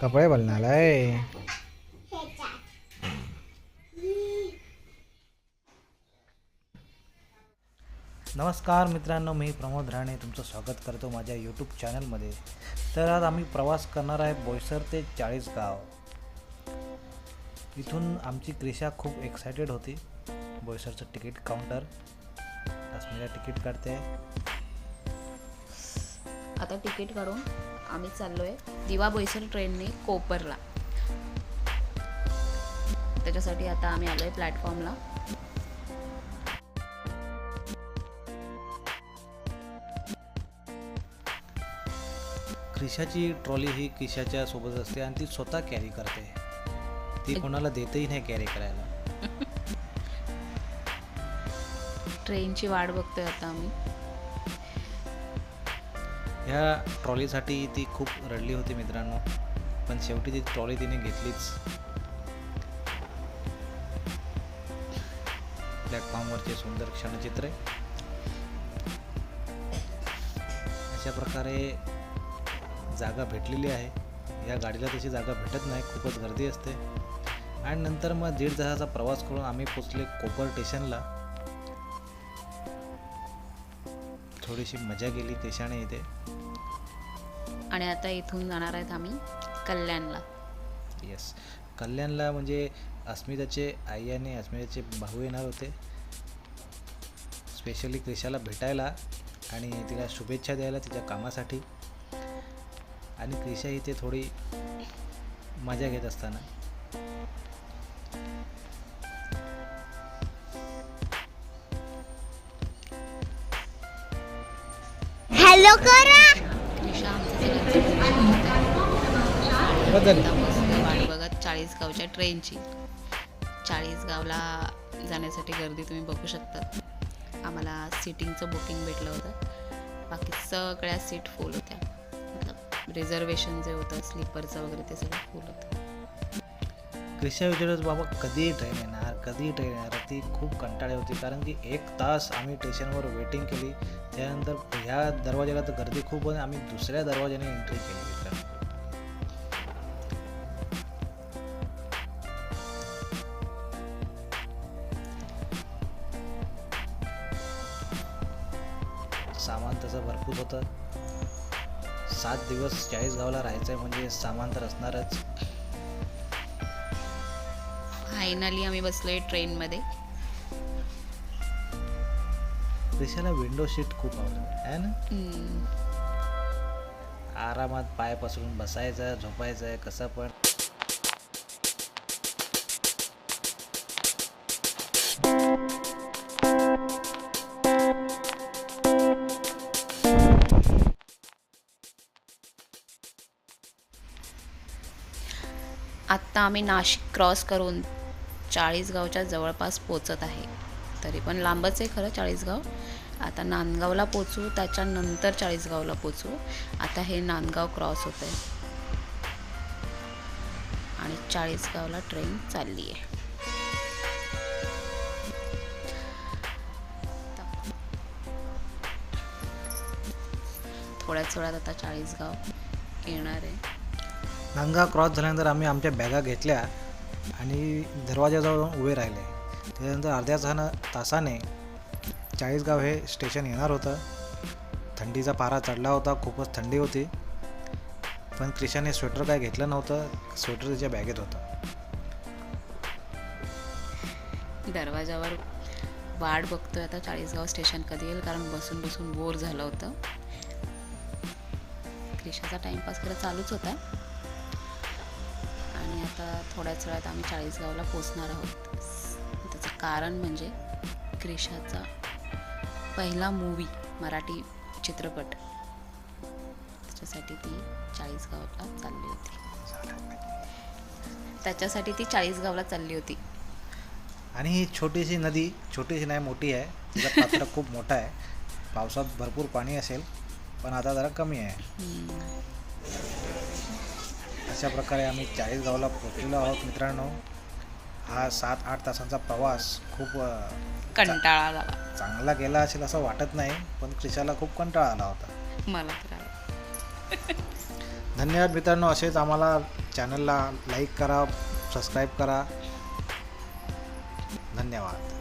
कपडे बलणार आहे. नमस्कार मित्रांनो मी प्रमोद राणे तुमचं स्वागत करतो माझ्या यूट्यूब चॅनलमध्ये तर आज आम्ही प्रवास करणार आहे बोईसर ते चाळीसगाव. इथून आमची क्रिशा खूप एक्सायटेड होती. बोईसरचं तिकीट काउंटर अस्मिता तिकीट काढते. आता तिकीट काढून आम्ही चाललोय दिवा बोईसर ट्रेनने कोपरला. त्याच्यासाठी आता आम्ही आलोय प्लॅटफॉर्मला क्रिशाची ट्रॉली ही क्रिशाच्या सोबत असते आणि ती स्वतः कॅरी करते. ती कोणाला देतही नाही कॅरी करायला. ट्रेनची वाट बघतोय आता आम्ही. ह्या ट्रॉलीसाठी ती खूप रडली होती मित्रांनो पण शेवटी ती ट्रॉली तिने घेतलीच. प्लॅटफॉर्मवरचे सुंदर क्षणचित्रे. अशा प्रकारे जागा भेटलेली आहे. या गाडीला तशी जागा भेटत नाही खूपच गर्दी असते. आणि नंतर मग दीड तासाचा प्रवास करून आम्ही पोचले कोपर स्टेशनला. थोडीशी मजा गेली केशाने इथे. आणि आता इथून जाणार आहेत आम्ही कल्याणला. येस कल्याणला म्हणजे अस्मिताचे आई आणि अस्मिताचे भाऊ येणार होते. स्पेशली क्रिशाला भेटायला आणि तिला शुभेच्छा द्यायला तिच्या कामासाठी. आणि क्रिशा इथे थोडी मजा घेत असताना. हॅलो करा बसलोय वाट बघत चाळीसगावच्या ट्रेनची. चाळीसगावला जाण्यासाठी गर्दी तुम्ही बघू शकता. आम्हाला सिटिंगचं बुकिंग भेटलं होतं. बाकी सगळ्या सीट फुल होत्या. मतलब रिझर्वेशन जे होतं स्लीपरचं वगैरे ते सगळं फुल होतं. क्रिशा विचारत बाबा कधी ट्रेन येणार कधी ट्रेन येणार ती खूप कंटाळी होती. कारण की एक तास आम्ही स्टेशनवर वेटिंग केली. त्यानंतर ह्या दरवाजाला तर गर्दी खूप होती आम्ही दुसऱ्या दरवाजाने एंट्री केली. सामान तसं भरपूर होतं. सात दिवस चाळीसगावला राहायचं आहे म्हणजे सामान तर असणारच. फायनली आम्ही बसलोय ट्रेनमध्ये. देशाला विंडो सीट खूप आवडतं आहे ना? आरामात पाय पसरून बसायचं झोपायचं कसं पण. आत्ता आम्ही नाशिक क्रॉस करून चाळीसगावच्या जवळपास पोचत आहे. तरी पण लांबच आहे खरं चाळीसगाव. आता नांदगावला पोचू त्याच्यानंतर चाळीसगावला पोचू. आता हे नांदगाव क्रॉस होत आहे आणि चाळीसगावला ट्रेन चालली आहे थोड्याच वेळात आता चाळीसगाव येणार आहे. गंगा क्रॉस झाल्यानंतर आम्ही आमच्या बॅगा घेतल्या आणि दरवाजाजवळ जाऊन उभे राहिले. त्यानंतर अर्ध्या तासानं तासाने चाळीसगाव हे स्टेशन येणार होतं. थंडीचा पारा चढला होता खूपच थंडी होती. पण क्रिशाने स्वेटर काय घेतलं नव्हतं स्वेटर तिच्या बॅगेत होतं. दरवाजावर वाट बघतोय आता चाळीसगाव स्टेशन कधी येईल कारण बसून बसून बोर झालं होतं. क्रिशाचा टाइमपास करत चालूच होता. आणि आता थोड्याच वेळात आम्ही चाळीसगावला पोचणार आहोत. त्याचं कारण म्हणजे क्रिशाचा पहिला मूवी मराठी चित्रपट. त्याच्यासाठी ती चाळीसगावला चालली होती. त्याच्यासाठी ती चाळीसगावला चालली होती. आणि ही छोटीशी नदी छोटीशी नाही मोठी आहे. तिचा पात्र खूप मोठा आहे. पावसात भरपूर पाणी असेल पण आता जरा कमी आहे. अशा प्रकारे आम्ही चाळीसगावला पोचलेलो आहोत मित्रांनो. हा सात आठ तासांचा प्रवास खूप कंटाळा आला. चांगला गेला असेल असं वाटत नाही पण क्रिशाला खूप कंटाळा आला होता. मला तर धन्यवाद मित्रांनो असेच आम्हाला चॅनलला लाईक करा सबस्क्राईब करा. धन्यवाद.